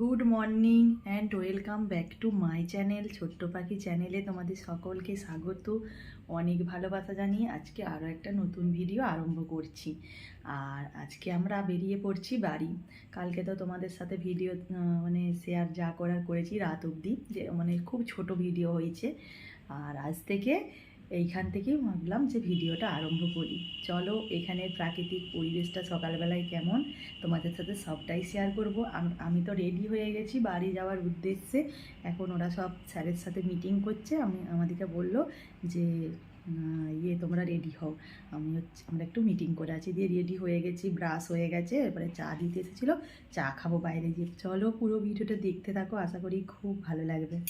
Good morning and welcome back to my channel ছোট্ট পাখি চ্যানেলে তোমাদের সকলকে স্বাগত। অনেক ভালোবাসা জানিয়ে আজকে আরও একটা নতুন ভিডিও আরম্ভ করছি। আর আজকে আমরা বেরিয়ে পড়ছি বাড়ি। কালকে তো তোমাদের সাথে ভিডিও মানে শেয়ার যা করার করেছি রাত অবধি। যে মানে খুব ছোট ভিডিও হয়েছে। আর আজ থেকে এইখান থেকেই ভাবলাম যে ভিডিওটা আরম্ভ করি। চলো, এখানের প্রাকৃতিক পরিবেশটা সকালবেলায় কেমন? তোমাদের সাথে সবটাই শেয়ার করব। আম- তো রেডি হয়ে গেছি বাড়ি যাওয়ার উদ্দেশ্যে। এখন ওরা সব স্যারের সাথে মিটিং করছে। আমি আমাদেরকে বলল যে ইয়ে তোমরা রেডি হও। আমি হচ্ছে আমরা একটু মিটিং করে আছি দিয়ে রেডি হয়ে গেছি ব্রাশ হয়ে গেছে। এবারে চা দিতে এসেছিল। চা খাব বাইরে গিয়ে। চলো পুরো ভিডিওটা দেখতে থাকো। আশা করি খুব ভালো লাগবে।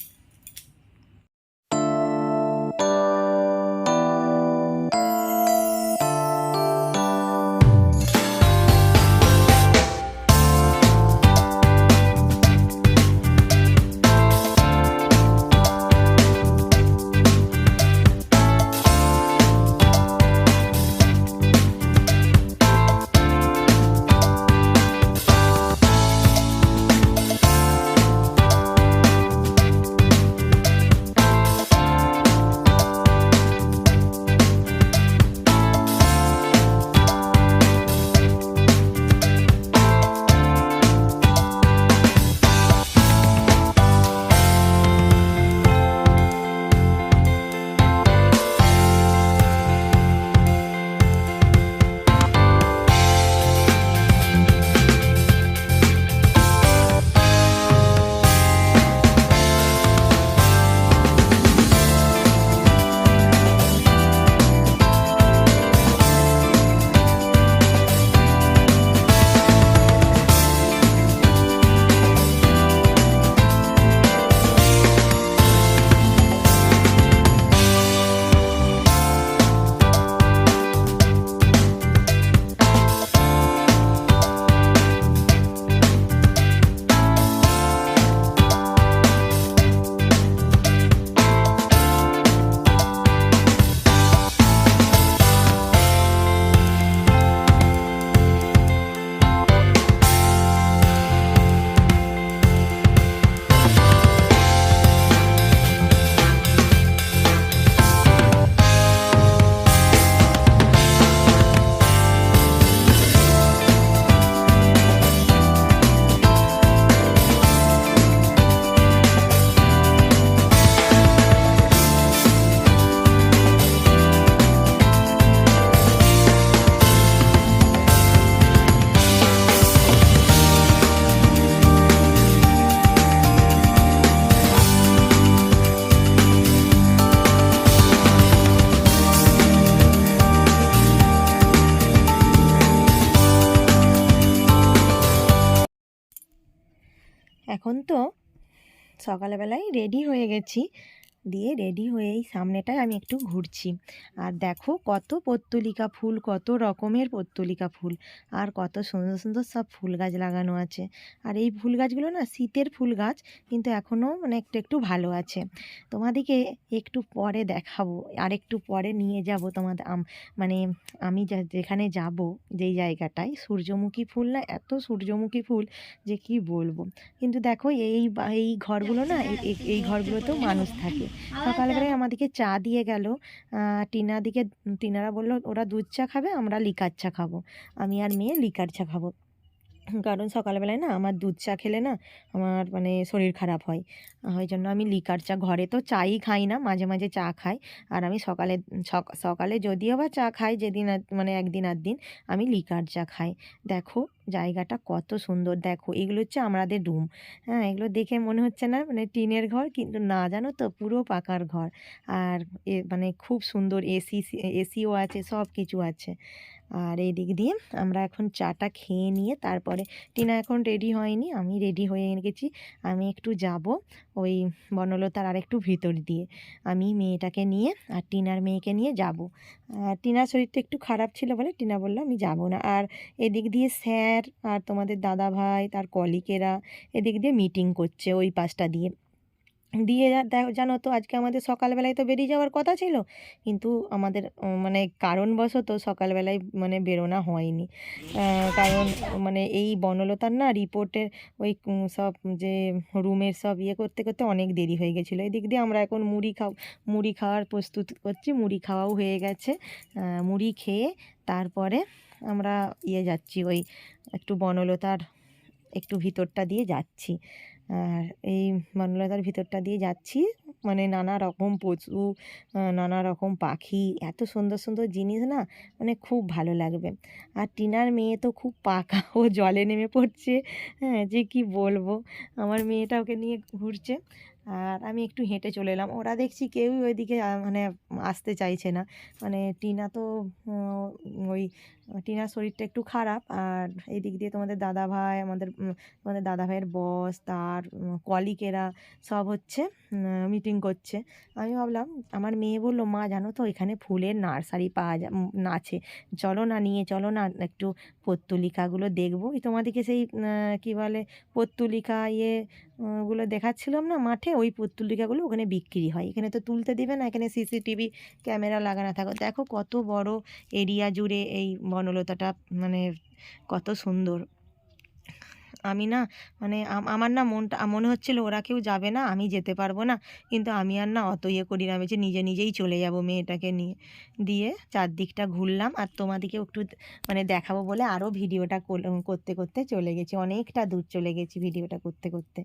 এখন তো সকালবেলায় রেডি হয়ে গেছি। দিয়ে রেডি হয়ে এই সামনেটায় আমি একটু ঘুরছি। আর দেখো কত পত্তলিকা ফুল, কত রকমের পত্তলিকা ফুল, আর কত সুন্দর সুন্দর সব ফুল গাছ লাগানো আছে। আর এই ফুল গাছগুলো না শীতের ফুল গাছ, কিন্তু এখনও মানে একটু একটু ভালো আছে। তোমাদেরকে একটু পরে দেখাবো, আর একটু পরে নিয়ে যাব তোমাদের মানে আমি যেখানে যাব যেই জায়গাটায়, সূর্যমুখী ফুল না, এত সূর্যমুখী ফুল যে কি বলব? কিন্তু দেখো এই এই ঘরগুলো না এই ঘরগুলোতেও মানুষ থাকে। সকালবেলায় আমাদেরকে চা দিয়ে গেল। টিনা দিকে টিনারা বলল ওরা দুধ চা খাবে আমরা লিকার চা খাব। আমি আর মেয়ে লিকার চা খাব। কারণ সকালবেলায় না আমার দুধ চা খেলে না আমার মানে শরীর খারাপ হয়। ওই জন্য আমি লিকার চা ঘরে তো চাই খাই না, মাঝে মাঝে চা খাই। আর আমি সকালে সকালে যদিও বা চা খাই যেদিন মানে একদিন আর দিন, আমি লিকার চা খাই। দেখো জায়গাটা কত সুন্দর, দেখো এগুলো হচ্ছে আমাদের রুম। হ্যাঁ এগুলো দেখে মনে হচ্ছে না মানে টিনের ঘর, কিন্তু না জানো তো পুরো পাকার ঘর। আর মানে খুব সুন্দর এসি, এসিও আছে সব কিছু আছে। আর এই দিক দিয়ে আমরা এখন চাটা খেয়ে নিয়ে তারপরে টিনা এখন রেডি হয়নি, আমি রেডি হয়ে গেছি। আমি একটু যাব ওই বনলতার আর একটু ভিতর দিয়ে। আমি মেয়েটাকে নিয়ে আর টিনার মেয়েকে নিয়ে যাব। আর টিনার শরীরটা একটু খারাপ ছিল বলে টিনা বলল, আমি যাব না। আর এদিক দিয়ে স্যার আর তোমাদের দাদা ভাই তার কলিকেরা এদিক দিয়ে মিটিং করছে ওই পাশটা দিয়ে। দিয়ে জানো তো আজকে আমাদের সকালবেলায় তো বেরিয়ে যাওয়ার কথা ছিল। কিন্তু আমাদের মানে কারণবশত সকালবেলায় মানে বেরোনো হয়নি। কারণ মানে এই বনলতার না রিপোর্টের ওই সব যে রুমের সব ইয়ে করতে করতে অনেক দেরি হয়ে গেছিল। এদিক দিয়ে আমরা এখন মুড়ি খাও, মুড়ি খাওয়ার প্রস্তুত করছি, মুড়ি খাওয়াও হয়ে গেছে। মুড়ি খেয়ে তারপরে আমরা ইয়ে যাচ্ছি, ওই একটু বনলতার একটু ভিতরটা দিয়ে যাচ্ছি। আর এই বনলতার ভিতরটা দিয়ে যাচ্ছি। মানে নানা রকম পশু নানা রকম পাখি, এত সুন্দর সুন্দর জিনিস না মানে খুব ভালো লাগবে। আর টিনার মেয়ে তো খুব পাকা, ও জলে নেমে পড়ছে। হ্যাঁ যে কি বলব? আমার মেয়েটা ওকে নিয়ে ঘুরছে। আর আমি একটু হেঁটে চলে এলাম। ওরা দেখছি কেউই ওইদিকে মানে আসতে চাইছে না। মানে টিনা তো ওই টিনার শরীরটা একটু খারাপ। আর এই দিক দিয়ে তোমাদের দাদা ভাই আমাদের তোমাদের দাদা ভাইয়ের বস তার কলিকেরা সব হচ্ছে মিটিং করছে। আমি ভাবলাম, আমার মেয়ে বলল, মা, জানো তো, এখানে ফুলের নার্সারি পাওয়া যায় আছে। চলো না নিয়ে, চলো না, একটু পত্তলিকাগুলো দেখব। তোমাদেরকে সেই কি বলে, পত্তলিকা ইয়ে গুলো দেখাচ্ছিলাম না, মাঠে? ওই পত্তলিকাগুলো ওখানে বিক্রি হয়। এখানে তো তুলতে দেবে না, এখানে সিসিটিভি ক্যামেরা লাগানো থাকো। দেখো কত বড় এরিয়া জুড়ে এই বনলতাটা মানে কত সুন্দর। আমি না মানে আমার না মনটা, মনে হচ্ছিল ওরা কেউ যাবে না, আমি যেতে পারব না। কিন্তু আমি আর না অত ইয়ে করি না যে নিজে নিজেই চলে যাব মেয়েটাকে নিয়ে। দিয়ে চারদিকটা ঘুরলাম আর তোমাদেরকেও একটু মানে দেখাবো বলে আরও ভিডিওটা করতে করতে চলে গেছি। অনেকটা দূর চলে গেছি ভিডিওটা করতে করতে।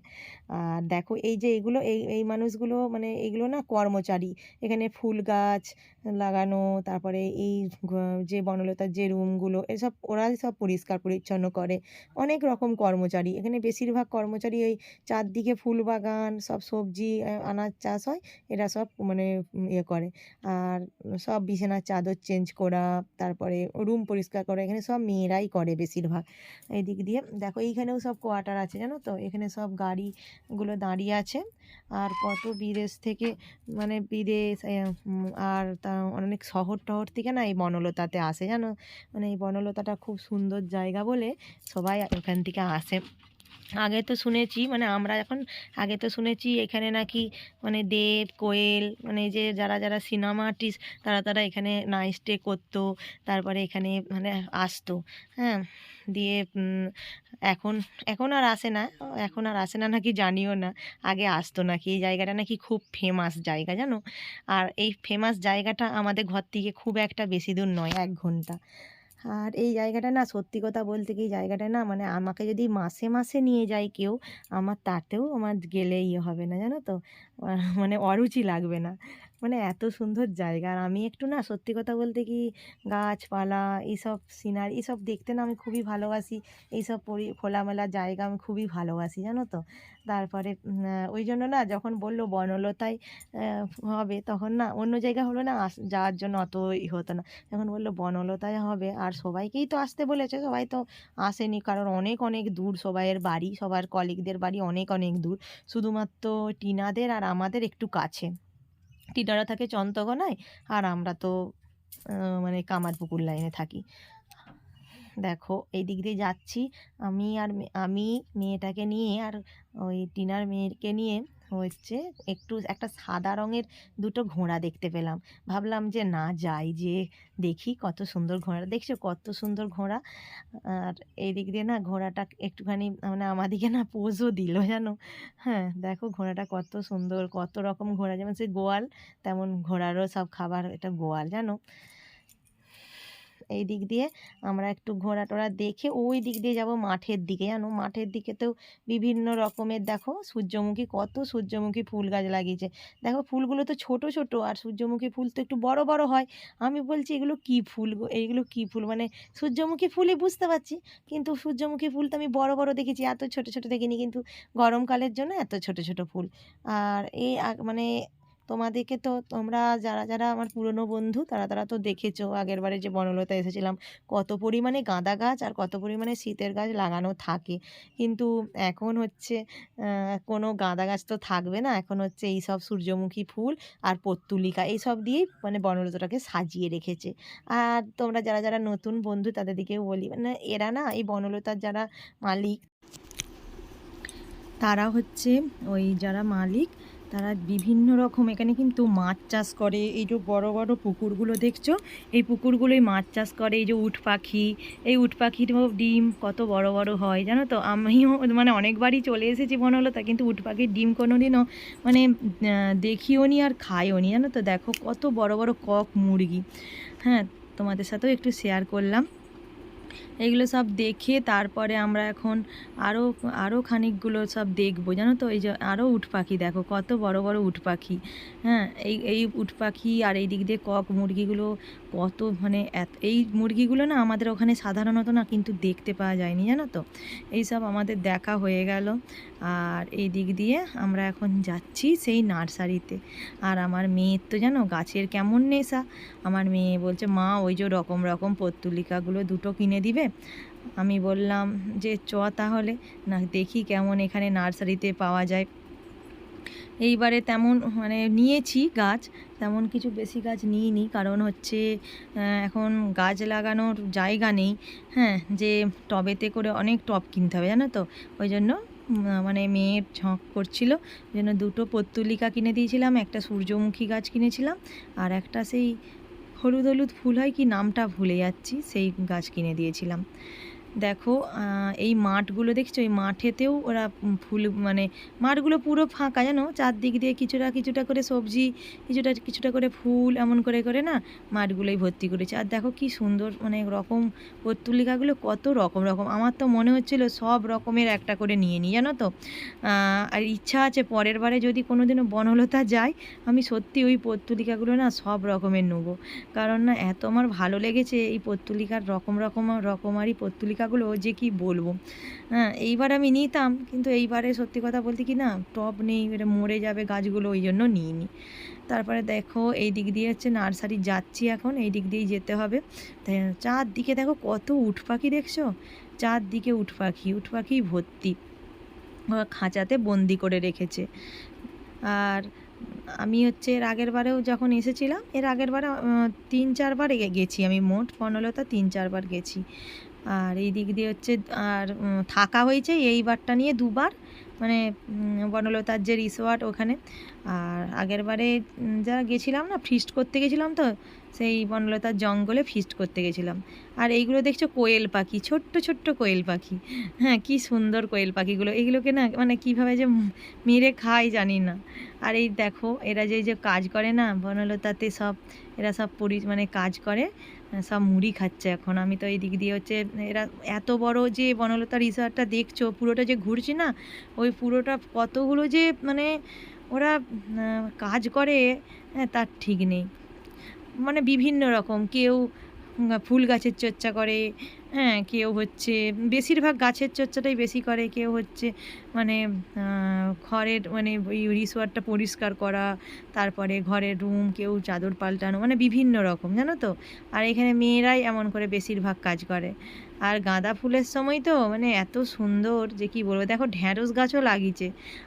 আর দেখো এই যে এগুলো, এই এই মানুষগুলো মানে এগুলো না কর্মচারী। এখানে ফুল গাছ লাগানো, তারপরে এই যে বনলতার যে রুমগুলো, এসব, ওরাই সব পরিষ্কার, পরিচ্ছন্ন করে। অনেক রকম কর্মচারী। এখানে বেশিরভাগ কর্মচারী ওই চারদিকে ফুল বাগান, সব সবজি আনাজ চাষ হয়, এরা সব মানে ইয়ে করে। আর সব বিছানার চাদর চেঞ্জ করা, তারপরে রুম পরিষ্কার করা, এখানে সব মেয়েরাই করে বেশিরভাগ। এই দিক দিয়ে, দেখো এইখানেও সব কোয়ার্টার আছে, জানো তো? এখানে সব গাড়িগুলো দাঁড়িয়ে আছে। আর কত বিদেশ থেকে মানে বিদেশ আর তা অনেক শহর টহর থেকে না এই বনলতাতে আসে, জানো? মানে এই বনলতাটা খুব সুন্দর জায়গা বলে সবাই ওখান থেকে আসে। আগে তো শুনেছি মানে আমরা এখন আগে তো শুনেছি এখানে নাকি মানে দেব, কোয়েল মানে যে যারা যারা সিনেমা আর্টিস্ট তারা তারা এখানে নাইট স্টে করতো, তারপরে এখানে মানে আসতো হ্যাঁ দিয়ে এখন এখন আর আসে না, এখন আর আসে না নাকি জানিও না, আগে আসতো নাকি, এই জায়গাটা নাকি খুব ফেমাস জায়গা, জানো? আর এই ফেমাস জায়গাটা আমাদের ঘর থেকে খুব একটা বেশি দূর নয়, এক ঘণ্টা। আর এই জায়গাটা না সত্যি কথা বলতে কি জায়গাটা না মানে আমাকে যদি মাসে মাসে নিয়ে যায় কেউ, আমার তাতেও আমার গেলে ইয়ে হবে না, জানো তো? মানে অরুচি লাগবে না। মানে এত সুন্দর জায়গা। আর আমি একটু না সত্যি কথা বলতে কি গাছপালা, এইসব সিনারি এইসব দেখতে না আমি খুবই ভালোবাসি। এইসব পরি, খোলামেলা জায়গা আমি খুবই ভালোবাসি, জানো তো? তারপরে ওই জন্য না যখন বলল বনলতায় হবে তখন না অন্য জায়গা হলো না যাওয়ার জন্য অত ই হতো না। যখন বলল বনলতায় হবে, আর সবাইকেই তো আসতে বলেছে, সবাই তো আসেনি। কারণ অনেক অনেক দূর সবাইয়ের বাড়ি, সবার কলিগদের বাড়ি অনেক অনেক দূর। শুধুমাত্র টিনাদের আর আমাদের একটু কাছে। টিনারা থাকে চন্দ্রকোনায় আর আমরা তো মানে কামারপুকুর লাইনে থাকি। দেখো, এই দিক দিয়ে যাচ্ছি। আমি আর আমি মেয়েটাকে নিয়ে আর ওই টিনার মেয়েকে নিয়ে হচ্ছে একটু একটা সাদা রঙের দুটো ঘোড়া দেখতে পেলাম। ভাবলাম যে না, যাই যে দেখি কত সুন্দর ঘোড়া দেখছ কত সুন্দর ঘোড়া? আর এই দিক দিয়ে না ঘোড়াটা একটুখানি মানে আমাদিকে না পোজও দিল জানো? হ্যাঁ দেখো ঘোড়াটা কত সুন্দর, কত রকম ঘোড়া। যেমন সে গোয়াল, তেমন ঘোড়ারও সব খাবার, এটা গোয়াল, জানো? এই দিক দিয়ে আমরা একটু ঘোরা টোরা দেখে ওই দিক দিয়ে যাব মাঠের দিকে। জানো? মাঠের দিকে তো বিভিন্ন রকমের দেখো, সূর্যমুখী কত সূর্যমুখী ফুল গাছ লাগিয়েছে। দেখো ফুলগুলো তো ছোট ছোট আর সূর্যমুখী ফুল তো একটু বড় বড় হয়। আমি বলছি এগুলো কি ফুল এইগুলো কি ফুল? মানে সূর্যমুখী ফুলই বুঝতে পারছি, কিন্তু সূর্যমুখী ফুল তো আমি বড় বড় দেখেছি। এত ছোট ছোট দেখিনি, কিন্তু গরমকালের জন্য এত ছোট ছোট ফুল। আর এই মানে তোমাদেরকে তো তোমরা যারা যারা আমার পুরনো বন্ধু, তারা তারা তো দেখেছ। আগের বারে যে বনলতা এসেছিলাম, কত পরিমাণে গাঁদা গাছ আর কত পরিমাণে শীতের গাছ লাগানো থাকে। কিন্তু এখন হচ্ছে কোনো গাঁদা গাছ তো থাকবে না। এখন হচ্ছে এই সব সূর্যমুখী ফুল আর পত্তুলিকা এইসব দিয়েই মানে বনলতাটাকে সাজিয়ে রেখেছে। আর তোমরা যারা যারা নতুন বন্ধু, তাদের দিকেও বলি মানে এরা না, এই বনলতার যারা মালিক, তারা হচ্ছে ওই যারা মালিক তারা বিভিন্ন রকম, এখানে কিন্তু মাছ চাষ করে। এই যে বড় বড় পুকুরগুলো দেখছ? এই পুকুরগুলোই মাছ চাষ করে। এই যে উট পাখি, এই উট পাখির ডিম কত বড় বড় হয়, জানো তো? আমিও মানে অনেকবারই চলে এসেছি বনলতা, কিন্তু উট পাখির ডিম কোনো দিনও মানে দেখিও নি আর খাইও নি, জানো তো? দেখো কত বড় বড় কক মুরগি। হ্যাঁ তোমাদের সাথেও একটু শেয়ার করলাম। এগুলো সব দেখে তারপরে আমরা এখন আরও আরও খানিকগুলো সব দেখব, জানো তো? এই যে আরও উট পাখি, দেখো কত বড় বড় উট পাখি। হ্যাঁ এই এই উট পাখি আর এই দিক দিয়ে কক মুরগিগুলো কত মানে এই মুরগিগুলো না আমাদের ওখানে সাধারণত না কিন্তু দেখতে পাওয়া যায়নি, জানো তো? এই সব আমাদের দেখা হয়ে গেল। আর এই দিক দিয়ে আমরা এখন যাচ্ছি সেই নার্সারিতে। আর আমার মেয়ের তো জানো গাছের কেমন নেশা। আমার মেয়ে বলছে, মা, ওই যে রকম রকম পত্তুলিকাগুলো দুটো কিনে দিবে আমি বললাম যে, চ তাহলে, না, দেখি কেমন এখানে নার্সারিতে পাওয়া যায়। এইবারে তেমন মানে নিয়েছি গাছ, তেমন কিছু বেশি গাছ নিইনি, কারণ হচ্ছে এখন গাছ লাগানোর জায়গা নেই হ্যাঁ যে টবেতে করে অনেক টব কিনতে হবে, জানো তো? ওই জন্য মানে মেয়ের ঝঁক করছিল জন্য দুটো পত্তুলিকা কিনে দিয়েছিলাম, একটা সূর্যমুখী গাছ কিনেছিলাম, আর একটা সেই হলুদ হলুদ ফুল হয় কি নামটা ভুলে যাচ্ছি সেই গাছ কিনে দিয়েছিলাম। দেখো এই মাঠগুলো দেখছ? এই মাঠেতেও ওরা ফুল মানে মাঠগুলো পুরো ফাঁকা, জানো? চারদিক দিয়ে কিছুটা কিছুটা করে সবজি, কিছুটা কিছুটা করে ফুল, এমন করে করে না মাঠগুলোই ভর্তি করেছে। আর দেখো কি সুন্দর মানে রকম পত্তুলিকাগুলো কত রকম রকম। আমার তো মনে হচ্ছিল সব রকমের একটা করে নিয়ে নিই, জানো তো? আর ইচ্ছা আছে পরের বারে যদি কোনো দিনও বনলতা যাই আমি সত্যি ওই পত্তুলিকাগুলো না সব রকমের নেব। কারণ না, এত আমার ভালো লেগেছে এই পত্তুলিকার রকম রকম, রকমারি পত্তুলিকাগুলো যে কি বলব? হ্যাঁ এইবার আমি নিতাম, কিন্তু এইবারে সত্যি কথা বলতে কি না টব নেই, এটা মরে যাবে গাছগুলো, ওই জন্য নিইনি। তারপরে দেখো, এই দিক দিয়ে হচ্ছে নার্সারি যাচ্ছি এখন, এই দিক দিয়েই যেতে হবে। চারদিকে দেখো কত উঠ পাখি দেখছ? চারদিকে উঠ পাখি উঠ পাখি ভর্তি। খাঁচাতে বন্দি করে রেখেছে। আর আমি হচ্ছে এর আগের বারেও যখন এসেছিলাম, এর আগের বারে তিন চারবার গেছি আমি মোট বনলতা তিন চারবার গেছি। আর এই দিক দিয়ে হচ্ছে, আর থাকা হয়েছে এইবারটা নিয়ে দুবার মানে বনলতার যে রিসোর্ট ওখানে। আর আগের বারে যারা গেছিলাম না ফিস্ট করতে গেছিলাম তো, সেই বনলতার জঙ্গলে ফিস্ট করতে গেছিলাম। আর এইগুলো দেখছ কোয়েল পাখি, ছোট্ট ছোট্ট কোয়েল পাখি। হ্যাঁ কি সুন্দর কোয়েল পাখিগুলো। এগুলোকে না মানে কীভাবে যে মেরে খায় জানি না। আর এই দেখো, এরা যে যে কাজ করে না, বনলতাতে সব, এরা সব পরি মানে কাজ করে। সব মুড়ি খাচ্ছে এখন। আমি তো এই দিক দিয়ে হচ্ছে, এরা এত বড় যে বনলতা রিসর্টটা দেখছ, পুরোটা যে ঘুরছি না, ওই পুরোটা কতগুলো যে মানে ওরা কাজ করে হ্যাঁ তার ঠিক নেই। মানে বিভিন্ন রকম, কেউ ফুল গাছের চর্চা করে হ্যাঁ কেউ হচ্ছে, বেশিরভাগ গাছের চর্চাটাই বেশি করে, কেউ হচ্ছে মানে ঘরের মানে ওই রিসোয়ারটা পরিষ্কার করা, তারপরে ঘরের রুম কেউ চাদর পাল্টানো মানে বিভিন্ন রকম, জানো তো? আর এখানে মেয়েরাই এমন করে বেশিরভাগ কাজ করে। আর গাঁদা ফুলের সময় তো মানে এত সুন্দর যে কি বলব, দেখো ঢ্যাঁড়স গাছও লাগিয়েছে।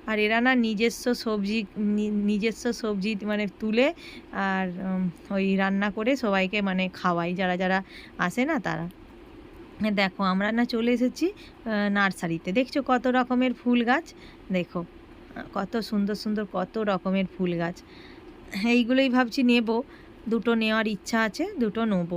আর এরা না নিজস্ব সবজি নিজস্ব সবজি মানে তুলে আর ওই রান্না করে সবাইকে মানে খাওয়াই যারা যারা আসে না তারা। দেখো, আমরা না চলে এসেছি নার্সারিতে। দেখছ কত রকমের ফুল গাছ? দেখো কত সুন্দর সুন্দর, কত রকমের ফুল গাছ। এইগুলোই ভাবছি নেব। দুটো নেওয়ার ইচ্ছা আছে, দুটো নেব।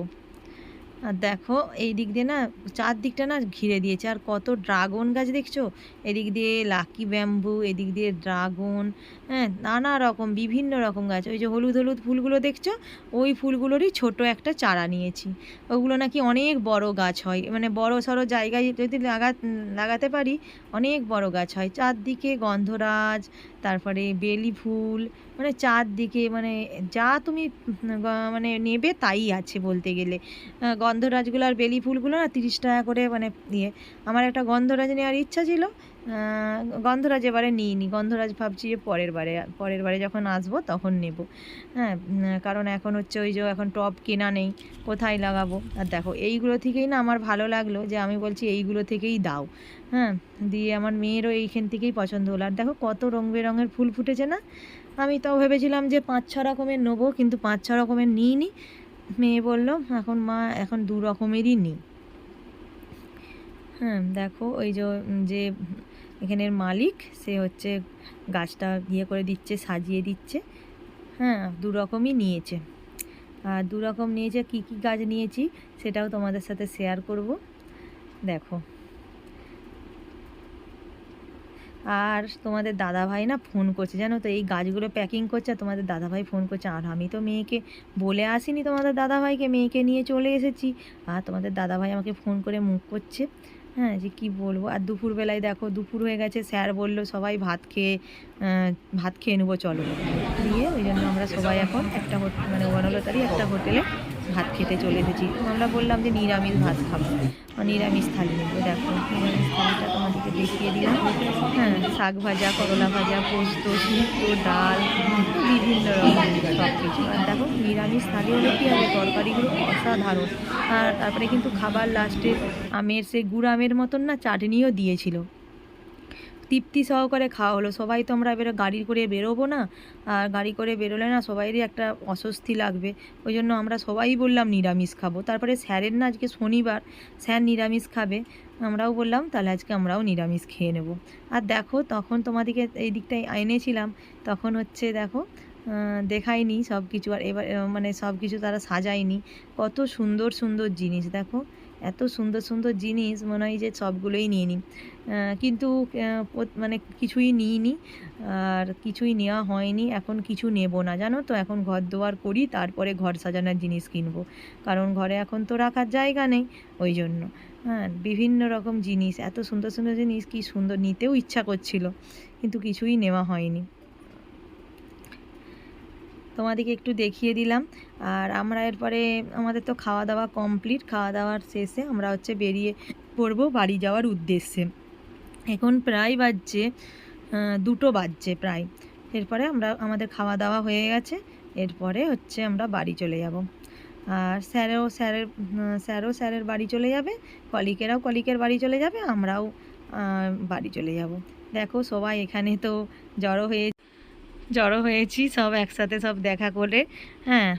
আর দেখো, এই দিক দিয়ে না চারদিকটা না ঘিরে দিয়েছে। আর কত ড্রাগন গাছ দেখছ? এদিক দিয়ে লাকি ব্যাম্বু, এদিক দিয়ে ড্রাগন হ্যাঁ নানা রকম, বিভিন্ন রকম গাছ। ওই যে হলুদ হলুদ ফুলগুলো দেখছ? ওই ফুলগুলোরই ছোট একটা চারা নিয়েছি। ওগুলো নাকি অনেক বড় গাছ হয়। মানে বড় সড়ো জায়গায় যদি লাগা লাগাতে পারি, অনেক বড় গাছ হয়। চারদিকে গন্ধরাজ তারপরে বেলি ফুল মানে চারদিকে মানে যা তুমি মানে নেবে তাই আছে বলতে গেলে। গন্ধরাজগুলো আর বেলি ফুলগুলো না তিরিশ টাকা করে মানে ইয়ে। আমার একটা গন্ধরাজ নেওয়ার ইচ্ছা ছিল। গন্ধরাজ এবারে নিইনি। গন্ধরাজ ভাবছি যে পরের বারে পরের বারে যখন আসব তখন নেব। হ্যাঁ কারণ এখন হচ্ছে ওই যে এখন টপ কেনা নেই, কোথায় লাগাবো? আর দেখো, এইগুলো থেকেই না আমার ভালো লাগল যে আমি বলছি এইগুলো থেকেই দাও। হ্যাঁ দিয়ে আমার মেয়েরও এইখান থেকেই পছন্দ হলো। আর দেখো কত রং বেরঙের ফুল ফুটেছে না? আমি তাও ভেবেছিলাম যে পাঁচ, ছ রকমের নেব, কিন্তু পাঁচ, ছ রকমের নিইনি। মেয়ে বলল, এখন মা, এখন দু রকমেরই নিই হ্যাঁ দেখো ওই যে এখানের মালিক, সে হচ্ছে গাছটা ইয়ে করে দিচ্ছে, সাজিয়ে দিচ্ছে। হ্যাঁ দু রকমই নিয়েছে। আর দু রকম নিয়েছে, কী কী গাছ নিয়েছি সেটাও তোমাদের সাথে শেয়ার করব। দেখো। আর তোমাদের দাদাভাই না ফোন করছে। জানো তো, এই গাছগুলো প্যাকিং করছে তোমাদের দাদাভাই ফোন করছে। আর আমি তো মেয়েকে বলে আসিনি তোমাদের দাদাভাইকে, মেয়েকে নিয়ে চলে এসেছি। আর তোমাদের দাদাভাই আমাকে ফোন করে মুখ করছে। হ্যাঁ যে কি বলব? আর দুপুরবেলায় দেখো, দুপুর হয়ে গেছে, স্যার বলল সবাই ভাত খেয়ে ভাত খেয়ে নেব, চলো। দিয়ে ওই জন্য আমরা সবাই এখন একটা হোট- মানে বনলতারই একটা হোটেলে ভাত খেতে চলে এসেছি। আমরা বললাম যে নিরামিষ ভাত খাব। নিরামিষ থালি নেব, দেখো। নিরামিষ থালিটা তোমাদেরকে দেখিয়ে দিলাম। হ্যাঁ শাক ভাজা, করলা ভাজা, পোস্ত শুক্তো ডাল, বিভিন্ন রকম সব কিছু আর দেখো, নিরামিষ থালি হলে কী? হবে তরকারিগুলো অসাধারণ। আর তারপরে কিন্তু খাবার লাস্টে আমের, সেই গুড় আমের মতন না, চাটনিও দিয়েছিল। তৃপ্তি সহকারে খাওয়া হলো। সবাই তো আমরা এবারে গাড়ি করে বেরোবো না, আর গাড়ি করে বেরোলে না সবাইরই একটা অস্বস্তি লাগবে। ওই জন্য আমরা সবাই বললাম নিরামিষ খাব। তারপরে স্যারের না আজকে শনিবার, স্যার নিরামিষ খাবে। আমরাও বললাম, তাহলে আজকে আমরাও নিরামিষ খেয়ে নেব। আর দেখো, তখন তোমাদেরকে এই দিকটায় এনেছিলাম। তখন হচ্ছে দেখো দেখায়নি সব কিছু আর এবার মানে সব কিছু তারা সাজায়নি। কত সুন্দর সুন্দর জিনিস। দেখো এত সুন্দর সুন্দর জিনিস মনে হয় যে সবগুলোই নিয়ে নিই। কিন্তু মানে কিছুই নিইনি, আর কিছুই নেওয়া হয়নি, এখন কিছু নেব না, জানো তো? এখন ঘর দোয়ার করি, তারপরে ঘর সাজানোর জিনিস কিনবো। কারণ ঘরে এখন তো রাখার জায়গা নেই, ওই জন্য। হ্যাঁ বিভিন্ন রকম জিনিস, এত সুন্দর সুন্দর জিনিস, কি সুন্দর, নিতেও ইচ্ছা করছিল, কিন্তু কিছুই নেওয়া হয়নি। তোমাদেরকে একটু দেখিয়ে দিলাম। আর আমরা এরপরে, আমাদের তো খাওয়া দাওয়া কমপ্লিট খাওয়া দাওয়ার শেষে আমরা হচ্ছে বেরিয়ে পড়ব বাড়ি যাওয়ার উদ্দেশ্যে। এখন প্রায় বাজছে দুটো বাজছে প্রায়। এরপরে আমরা, আমাদের খাওয়া দাওয়া হয়ে গেছে। এরপরে হচ্ছে আমরা বাড়ি চলে যাব। আর স্যারও, স্যারের স্যারও স্যারের বাড়ি চলে যাবে। কলিকেরাও কলিকের বাড়ি চলে যাবে। আমরাও বাড়ি চলে যাব। দেখো সবাই এখানে তো জড়ো হয়ে জড়ো হয়েছি, সব একসাথে সব দেখা করে। হ্যাঁ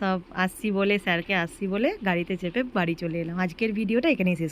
সব আসছি বলে, স্যারকে আসছি বলে গাড়িতে চেপে বাড়ি চলে এলাম। আজকের ভিডিওটা এখানেই শেষ।